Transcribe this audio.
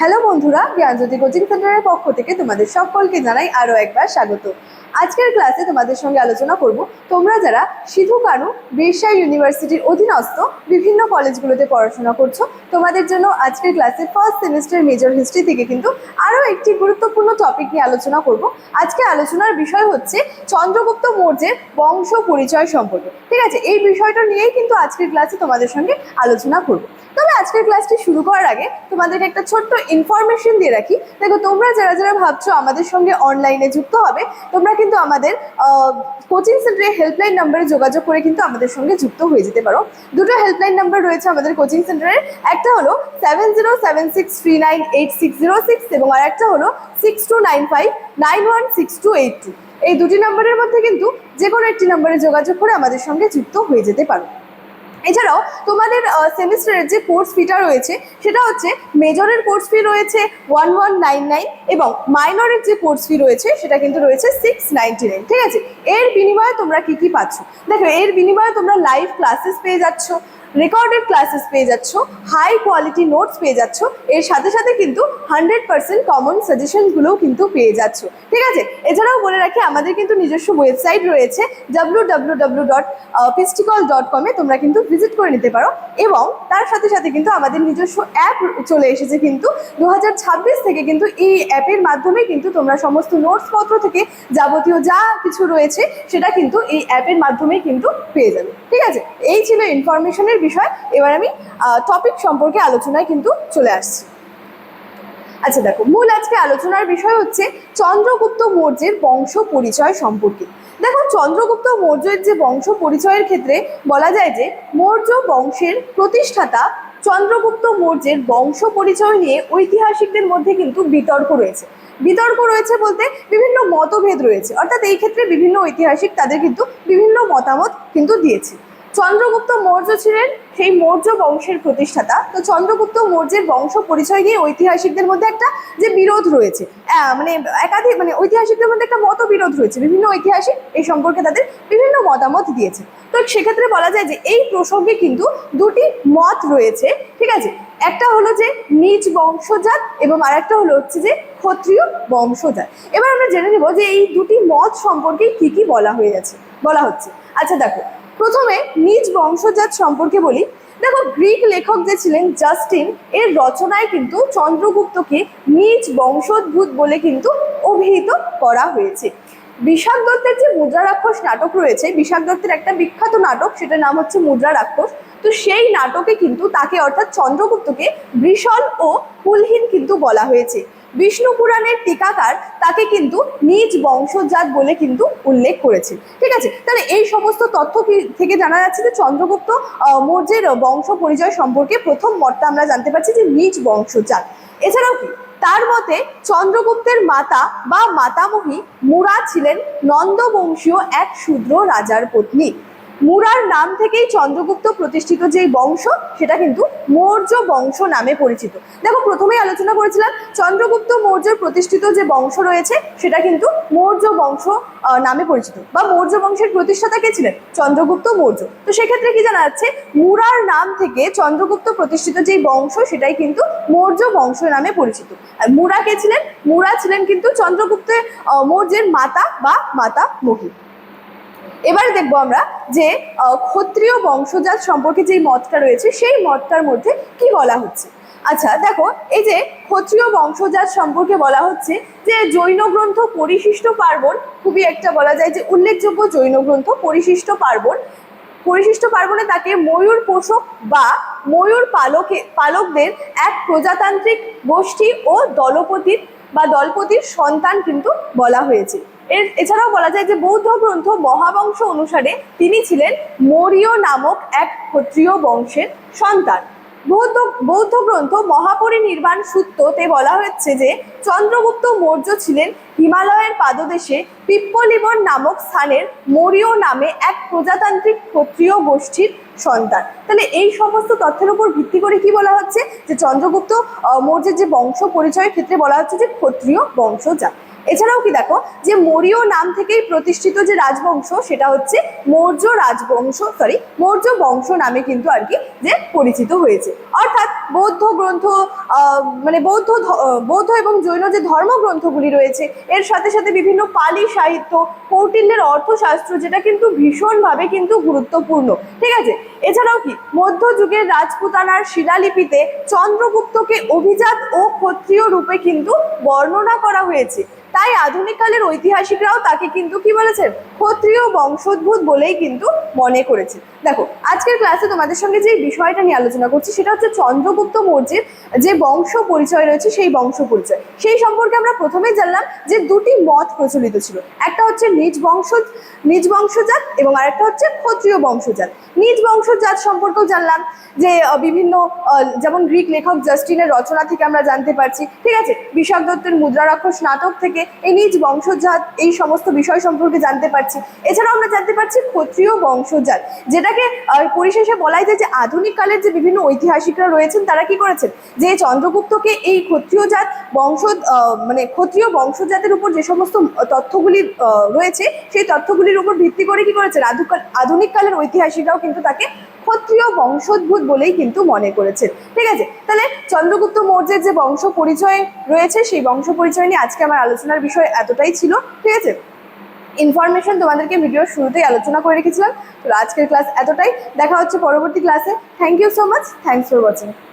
Hello বন্ধুরা, জ্ঞানজ্যোতি coaching সেন্টারের পক্ষ থেকে তোমাদের সকলকে জানাই আরও একবার স্বাগত। আজকের ক্লাসে তোমাদের সঙ্গে আলোচনা করব, তোমরা যারা সিধু কানু বিরসা ইউনিভার্সিটির অধীনস্থ বিভিন্ন কলেজগুলোতে পড়াশোনা করছ, তোমাদের জন্য আজকের ক্লাসে ফার্স্ট সেমিস্টার মেজর হিস্ট্রি থেকে কিন্তু আরও একটি গুরুত্বপূর্ণ টপিক নিয়ে আলোচনা করব। আজকে আলোচনার বিষয় হচ্ছে চন্দ্রগুপ্ত মৌর্যের বংশ পরিচয় সম্পর্কে। ঠিক আছে, এই বিষয়টা নিয়েই কিন্তু আজকের ক্লাসে তোমাদের সঙ্গে আলোচনা করব। তবে আজকের ক্লাসটি শুরু করার আগে তোমাদেরকে একটা ছোট্ট ইনফরমেশন দিয়ে রাখি। দেখো, তোমরা যারা যারা ভাবছ আমাদের সঙ্গে অনলাইনে যুক্ত হবে, তোমরা কিন্তু আমাদের কোচিং সেন্টারে হেল্পলাইন নাম্বারে যোগাযোগ করে কিন্তু আমাদের সঙ্গে যুক্ত হয়ে যেতে পারো। দুটো হেল্পলাইন নাম্বার রয়েছে আমাদের কোচিং সেন্টারের একটা হলো seven zero seven six three nine eight six zero six এবং আর একটা হলো six two nine five nine one six two eight two এই দুটি নাম্বারের মধ্যে কিন্তু যে কোনো একটি নাম্বারে যোগাযোগ করে আমাদের সঙ্গে যুক্ত হয়ে যেতে পারো। এছাড়াও তোমাদের সেমিস্টারের যে কোর্স ফিটা রয়েছে, সেটা হচ্ছে মেজরের কোর্স ফি রয়েছে ওয়ান ওয়ান নাইন নাইন এবং মাইনরের যে কোর্স ফি রয়েছে, সেটা কিন্তু রয়েছে সিক্স নাইনটি নাইন ঠিক আছে? এর বিনিময়ে তোমরা কি কি পাচ্ছ? দেখো, এর বিনিময়ে তোমরা লাইভ ক্লাসেস পেয়ে যাচ্ছ রেকর্ডেড ক্লাসেস পেয়ে যাচ্ছ হাই কোয়ালিটি নোটস পেয়ে যাচ্ছ, এর সাথে সাথে কিন্তু হান্ড্রেড পার্সেন্ট কমন সাজেশনগুলোও কিন্তু পেয়ে যাচ্ছ। ঠিক আছে? এছাড়াও বলে রাখি, আমাদের কিন্তু নিজস্ব ওয়েবসাইট রয়েছে ডাব্লু ডট ডট তোমরা কিন্তু ভিজিট করে নিতে পারো এবং তার সাথে সাথে কিন্তু আমাদের নিজস্ব অ্যাপ চলে এসেছে কিন্তু দু হাজার ছাব্বিশ থেকে কিন্তু এই অ্যাপের মাধ্যমে কিন্তু তোমরা সমস্ত নোটসপত্র থেকে যাবতীয় যা কিছু রয়েছে, সেটা কিন্তু এই অ্যাপের মাধ্যমেই কিন্তু পেয়ে যাবে। ঠিক আছে? এই ছিল ইনফরমেশনের বিষয়। এবার আমি টপিক সম্পর্কে আলোচনায় কিন্তু চলে আসছি। আচ্ছা দেখো, মূল আজকে আলোচনার বিষয় হচ্ছে চন্দ্রগুপ্ত মৌর্যের বংশ পরিচয় সম্পর্কে। দেখো, চন্দ্রগুপ্ত মৌর্যের যে বংশ পরিচয়ের ক্ষেত্রে বলা যায় যে মৌর্য বংশের প্রতিষ্ঠাতা চন্দ্রগুপ্ত মৌর্যের বংশ পরিচয় নিয়ে ঐতিহাসিকদের মধ্যে কিন্তু বিতর্ক রয়েছে। বিতর্ক রয়েছে বলতে বিভিন্ন মতভেদ রয়েছে। অর্থাৎ এই ক্ষেত্রে বিভিন্ন ঐতিহাসিক তাদের কিন্তু বিভিন্ন মতামত কিন্তু দিয়েছে। চন্দ্রগুপ্ত মৌর্য ছিলেন সেই মৌর্য বংশের প্রতিষ্ঠাতা। তো চন্দ্রগুপ্ত মৌর্যের বংশ পরিচয় নিয়ে ঐতিহাসিকদের মধ্যে একটা যে বিরোধ রয়েছে মানে একাধিক মানে ঐতিহাসিকদের মধ্যে একটা মতবিরোধ রয়েছে। বিভিন্ন ঐতিহাসিক এই সম্পর্কে তাদের বিভিন্ন মতামত দিয়েছে। তো সেক্ষেত্রে বলা যায় যে এই প্রসঙ্গে কিন্তু দুটি মত রয়েছে, ঠিক আছে? একটা হলো যে নিজ বংশজাত এবং আরেকটা হলো হচ্ছে যে ক্ষত্রিয় বংশজাত। এবার আমরা জেনে নেব যে এই দুটি মত সম্পর্কে কি কি বলা হয়ে গেছে, বলা হচ্ছে। আচ্ছা দেখো প্রথমে নিজ বংশজাত সম্পর্কে বলি। দেখো, গ্রিক লেখক যে ছিলেন জাস্টিন, এর রচনায় কিন্তু চন্দ্রগুপ্তকে নিজ বংশোদ্ভূত বলে কিন্তু অভিহিত করা হয়েছে। বিশাখ দত্তের যে মুদ্রা রাক্ষস নাটক রয়েছে বিশাখ দত্তের একটা বিখ্যাত নাটক, সেটার নাম হচ্ছে মুদ্রা রাক্ষস তো সেই নাটকে কিন্তু তাকে অর্থাৎ চন্দ্রগুপ্তকে বৃষল ও কুলহীন কিন্তু বলা হয়েছে। বিষ্ণু পুরাণের টিকাকার তাকে কিন্তু নিজ বংশজাত বলে কিন্তু উল্লেখ করেছে ঠিক আছে? তাহলে এই সমস্ত তথ্য থেকে জানা যাচ্ছে যে চন্দ্রগুপ্ত মৌর্যের বংশ পরিচয় সম্পর্কে প্রথম মতটা আমরা জানতে পারছি যে নিজ বংশজাত। এছাড়াও কি? তার মতে চন্দ্রগুপ্তের মাতা বা মাতামহী মুরা ছিলেন নন্দবংশীয় এক শূদ্র রাজার পত্নী। মুরার নাম থেকেই চন্দ্রগুপ্ত প্রতিষ্ঠিত যে বংশ, সেটা কিন্তু মৌর্য বংশ নামে পরিচিত। দেখো, প্রথমেই আলোচনা করেছিলাম, চন্দ্রগুপ্ত মৌর্যের প্রতিষ্ঠিত যে বংশ রয়েছে, সেটা কিন্তু মৌর্য বংশ নামে পরিচিত। বা মৌর্য বংশের প্রতিষ্ঠাতা কে ছিলেন? চন্দ্রগুপ্ত মৌর্য। তো সেক্ষেত্রে কি জানা যাচ্ছে, মুরার নাম থেকে চন্দ্রগুপ্ত প্রতিষ্ঠিত যে বংশ, সেটাই কিন্তু মৌর্য বংশ নামে পরিচিত। আর মুরা কে ছিলেন? মুরা ছিলেন কিন্তু চন্দ্রগুপ্তের মৌর্যের মাতা বা মাতা মহি। এবার দেখব আমরা যে ক্ষত্রিয় বংশজাত সম্পর্কে যে মতটা রয়েছে, সেই মতটার মধ্যে কি বলা হচ্ছে? আচ্ছা দেখো, এই যে ক্ষত্রিয় বংশজাত সম্পর্কে বলা হচ্ছে যে জৈন গ্রন্থ পরিশিষ্ট পার্বণ, খুবই একটা বলা যায় যে উল্লেখযোগ্য জৈন গ্রন্থ পরিশিষ্ট পার্বণ। পরিশিষ্ট পার্বণে তাকে ময়ূর পোষক বা ময়ূর পালকে, পালকদের এক প্রজাতান্ত্রিক গোষ্ঠী ও দলপতির বা দলপতির সন্তান কিন্তু বলা হয়েছে। এর এছাড়াও বলা যায় যে বৌদ্ধ গ্রন্থ মহাবংশ অনুসারে তিনি ছিলেন মৌর্য নামক এক ক্ষত্রিয় বংশের সন্তান। বৌদ্ধ বৌদ্ধ গ্রন্থ মহাপরিনির্বাণ সূত্রতে বলা হয়েছে যে চন্দ্রগুপ্ত মৌর্য ছিলেন হিমালয়ের পাদদেশে পিপ্পলিবন নামক স্থানের মৌর্য নামে এক প্রজাতান্ত্রিক ক্ষত্রিয় গোষ্ঠীর সন্তান। তাহলে এই সমস্ত তথ্যের উপর ভিত্তি করে কি বলা হচ্ছে? যে চন্দ্রগুপ্ত মৌর্যের যে বংশ পরিচয়ের ক্ষেত্রে বলা হচ্ছে যে ক্ষত্রিয় বংশ বংশজাত। এছাড়াও কি দেখো, যে মৌর্য নাম থেকেই প্রতিষ্ঠিত যে রাজবংশ, সেটা হচ্ছে মৌর্য রাজবংশ সরি মৌর্য বংশ নামে কিন্তু আর কি যে পরিচিত হয়েছে। অর্থাৎ বৌদ্ধ গ্রন্থ মানে বৌদ্ধ বৌদ্ধ এবং জৈন যে ধর্মগ্রন্থগুলি রয়েছে, এর সাথে সাথে বিভিন্ন পালি সাহিত্য, কৌটিল্যের অর্থশাস্ত্র, যেটা কিন্তু ভীষণভাবে কিন্তু গুরুত্বপূর্ণ। ঠিক আছে? এছাড়াও কি মধ্যযুগের রাজপুতানার শিলালিপিতে চন্দ্রগুপ্তকে অভিজাত ও ক্ষত্রিয় রূপে কিন্তু বর্ণনা করা হয়েছে। তাই আধুনিক কালের ঐতিহাসিকরাও তাকে কিন্তু কি বলেছেন ক্ষত্রিয় বংশোদ্ভূত বলেই কিন্তু মনে করেছে। দেখো, আজকের ক্লাসে তোমাদের সঙ্গে যে বিষয়টা নিয়ে আলোচনা করছি, সেটা হচ্ছে চন্দ্রগুপ্ত মৌর্যের যে বংশ পরিচয় রয়েছে, সেই বংশ পরিচয়। সেই সম্পর্কে আমরা প্রথমেই জানলাম যে দুটি মত প্রচলিত ছিল। একটা হচ্ছে নিজ বংশ নিজ বংশজাত এবং আরেকটা হচ্ছে ক্ষত্রিয় বংশজাত। নিজ বংশজাত সম্পর্কেও জানলাম যে বিভিন্ন যেমন গ্রিক লেখক জাস্টিনের রচনা থেকে আমরা জানতে পারছি। ঠিক আছে? বিশাখ দত্তের মুদ্রারাক্ষস স্নাতক থেকে এই নিজ বংশজাত এই সমস্ত বিষয় সম্পর্কে জানতে পারছি। এছাড়াও আমরা জানতে পারছি ক্ষত্রিয় বংশজাত, যেটাকে পরিশেষে বলাই যায় যে আধুনিক কালের যে বিভিন্ন ঐতিহাসিকরা রয়েছেন, তারা কি করেছেন? যে চন্দ্রগুপ্তকে এই ক্ষত্রিয় জাত বংশ মানে ক্ষত্রিয় বংশজাতের উপর যে সমস্ত তথ্যগুলি রয়েছে, সেই তথ্যগুলির উপর ভিত্তি করে কি আধুকাল- আধুনিক কালের ঐতিহাসিকরাও কিন্তু তাকে ক্ষত্রিয় বংশোদ্ভূত বলেই কিন্তু মনে করেছেন। ঠিক আছে? তাহলে চন্দ্রগুপ্ত মৌর্যের যে বংশ পরিচয় রয়েছে, সেই বংশ পরিচয় নিয়ে আজকে আমার আলোচনার বিষয় এতটাই ছিল। ঠিক আছে? ইনফরমেশন তোমাদেরকে ভিডিওর শুরুতেই আলোচনা করে রেখেছিলাম। তো আজকের ক্লাস এতটাই। দেখা হচ্ছে পরবর্তী ক্লাসে thank you so much thanks for watching